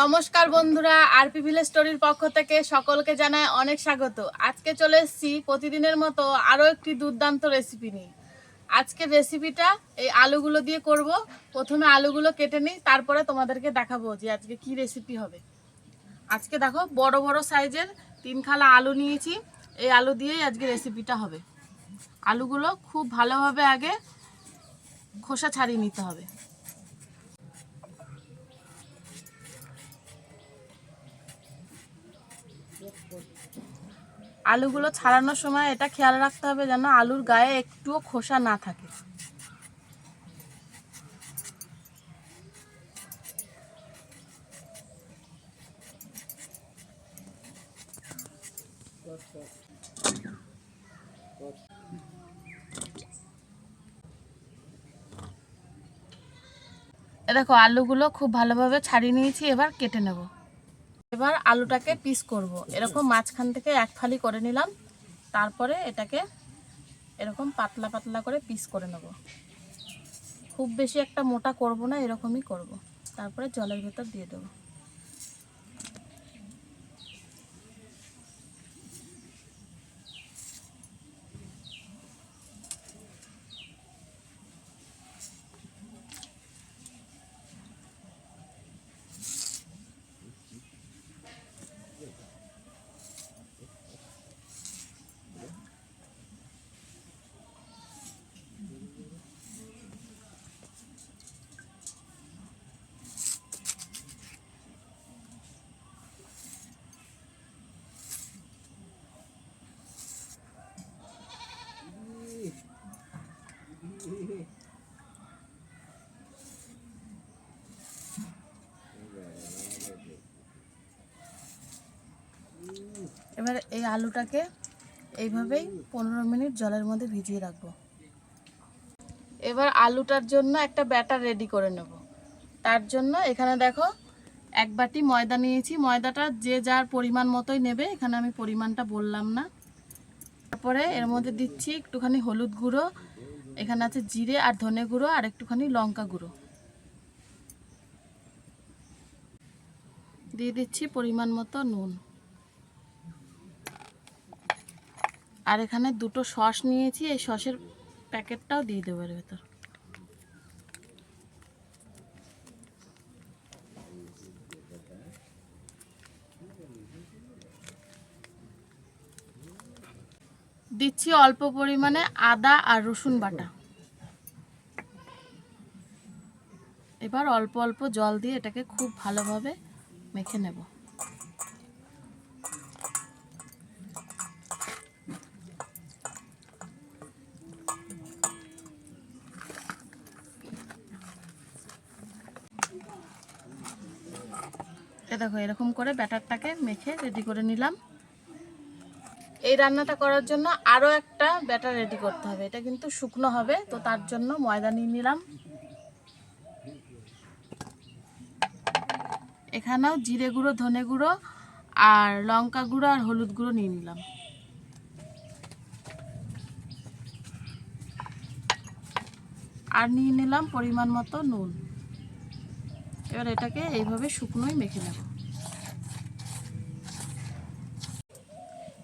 নমস্কার বন্ধুরা RP village স্টোরির পক্ষ থেকে সকলকে জানায় অনেক স্বাগত। আজকে চলে এসেছি প্রতিদিনের মতো আরও একটি দুর্দান্ত রেসিপি নিয়ে। আজকের রেসিপিটা এই আলুগুলো দিয়ে করব। প্রথমে আলুগুলো কেটে নিই, তারপরে তোমাদেরকে দেখাবো যে আজকে কি রেসিপি হবে। আজকে দেখো, বড় বড় সাইজের তিন খালা আলু নিয়েছি। এই আলু দিয়েই আজকে রেসিপিটা হবে। আলুগুলো খুব ভালোভাবে আগে খোসা ছাড়িয়ে নিতে হবে। আলুগুলো ছাড়ানোর সময় এটা খেয়াল রাখতে হবে যেন আলুর গায়ে একটুও খোসা না থাকে। দেখো, আলুগুলো খুব ভালোভাবে ছাড়িয়ে নিয়েছি, এবার কেটে নেব। এবার আলুটাকে পিস করব। এরকম মাঝখান থেকে এক ফালি করে নিলাম। তারপরে এটাকে এরকম পাতলা পাতলা করে পিস করে নেব। খুব বেশি একটা মোটা করব না, এরকমই করব। তারপরে জলের ভেতর দিয়ে দেবো। এবার এই আলুটাকে এইভাবেই পনেরো মিনিট জলের মধ্যে ভিজিয়ে রাখব। এবার আলুটার জন্য একটা ব্যাটার রেডি করে নেব। তার জন্য এখানে দেখো এক বাটি ময়দা নিয়েছি। ময়দাটা যে যার পরিমাণ মতোই নেবে, এখানে আমি পরিমাণটা বললাম না। তারপরে এর মধ্যে দিচ্ছি একটুখানি হলুদ গুঁড়ো, এখানে আছে জিরে আর ধনে গুঁড়ো আর একটুখানি লঙ্কা গুঁড়ো। দিয়ে দিচ্ছি পরিমাণ মতো নুন। আর এখানে দুটো সস নিয়েছি, এই সসের প্যাকেটটাও দিয়ে দেবো এর ভেতর। দিচ্ছি অল্প পরিমাণে আদা আর রসুন বাটা। এবার অল্প অল্প জল দিয়ে এটাকে খুব ভালোভাবে মেখে নেব। দেখো, এরকম করে ব্যাটারটাকে মেখে রেডি করে নিলাম। এই রান্নাটা করার জন্য আরও একটা ব্যাটার রেডি করতে হবে। এটা কিন্তু শুকনো হবে, তো তার জন্য ময়দা নিয়ে নিলাম। এখানেও জিরে গুঁড়ো, ধনে গুঁড়ো, আর লঙ্কা গুঁড়ো আর হলুদ গুঁড়ো নিয়ে নিলাম। আর নিয়ে নিলাম পরিমাণ মতো নুন। এবার এটাকে এইভাবে শুকনোই মেখে নেব।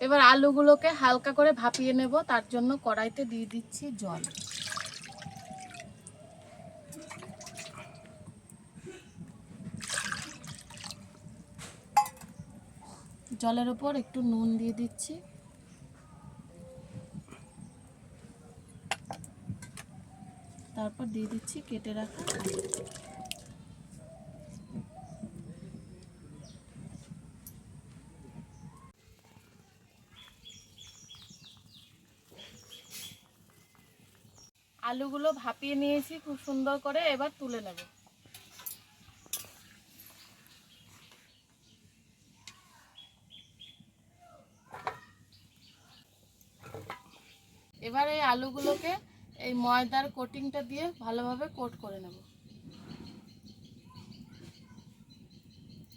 এবার আলুগুলোকে হালকা করে ভাপিয়ে নেব, তার জন্য কড়াইতে দিয়ে দিচ্ছি জল। জলের উপর একটু নুন দিয়ে দিচ্ছি। তারপর দিয়ে দিচ্ছি কেটে রাখা আলুগুলো ভাপিয়ে নিয়েছি, খুব সুন্দর করে এবার তুলে নেব। এবার এই আলুগুলোকে এই ময়দার কোটিংটা দিয়ে ভালোভাবে কোট করে নেব।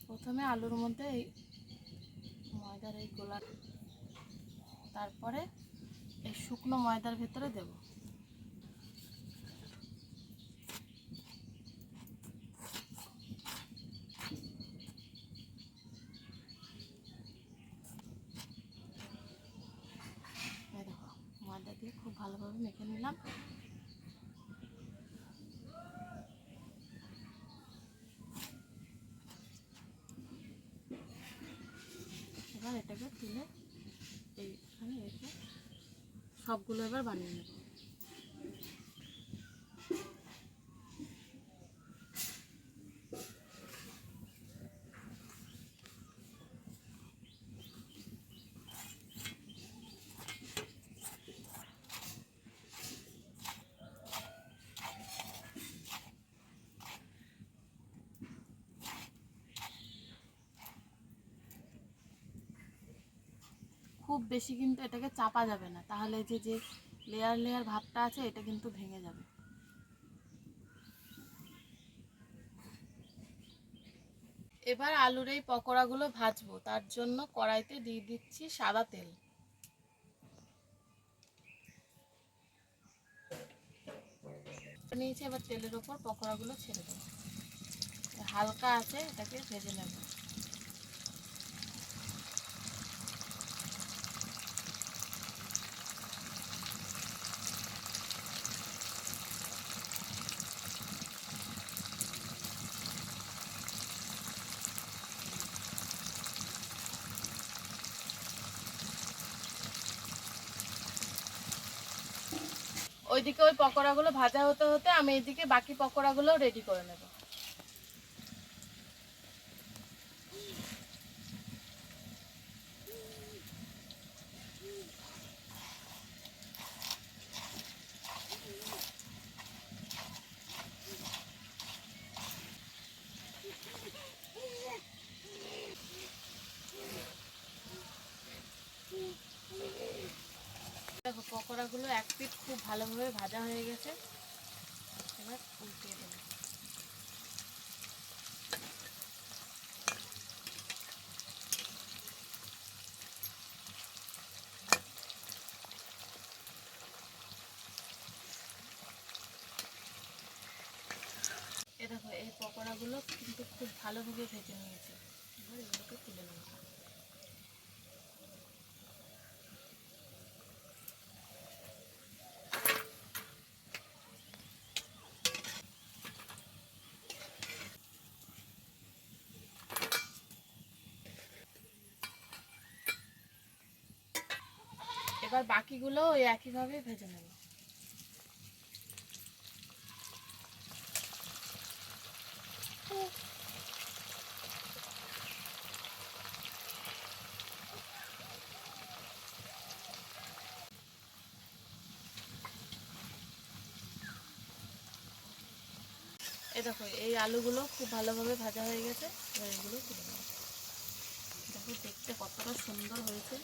প্রথমে আলুর মধ্যে এই ময়দার এই গোলা, তারপরে এই শুকনো ময়দার ভেতরে দেব। মেখে নিলাম। এবার এটাকে তুলে এইখানে রেখে সবগুলো এবার বানিয়ে নেব। খুব বেশি কিন্তু এটাকে চাপা যাবে না। তাহলে যে যে লেয়ার লেয়ার ভাবটা আছে, এটা কিন্তু ভেঙে যাবে। এবার আলুর এই পকোড়াগুলো ভাজবো। তার জন্য কড়াইতে দিয়ে দিচ্ছি সাদা তেল। নিয়েছি, এবার তেলের ওপর পকোড়াগুলো ছেড়ে দেবো। হালকা আছে, এটাকে ভেজে নেব। ওইদিকে ওই পকোড়াগুলো ভাজা হতে হতে আমি এদিকে বাকি পকোড়াগুলো রেডি করে নেব। দেখো, পকোড়াগুলো এক পিঠ খুব ভালোভাবে ভাজা হয়ে গেছে। এবার উল্টিয়ে দেবো। দেখো, এই পকোড়াগুলো কিন্তু খুব ভালোভাবে ভেজে নিয়েছে। এবার এগুলোকে তুলে নেব। এবার বাকিগুলো ওই একইভাবে ভেজে নেব। দেখো, এই আলুগুলো খুব ভালোভাবে ভাজা হয়ে গেছে এগুলো দেখো, দেখতে কতটা সুন্দর হয়েছে।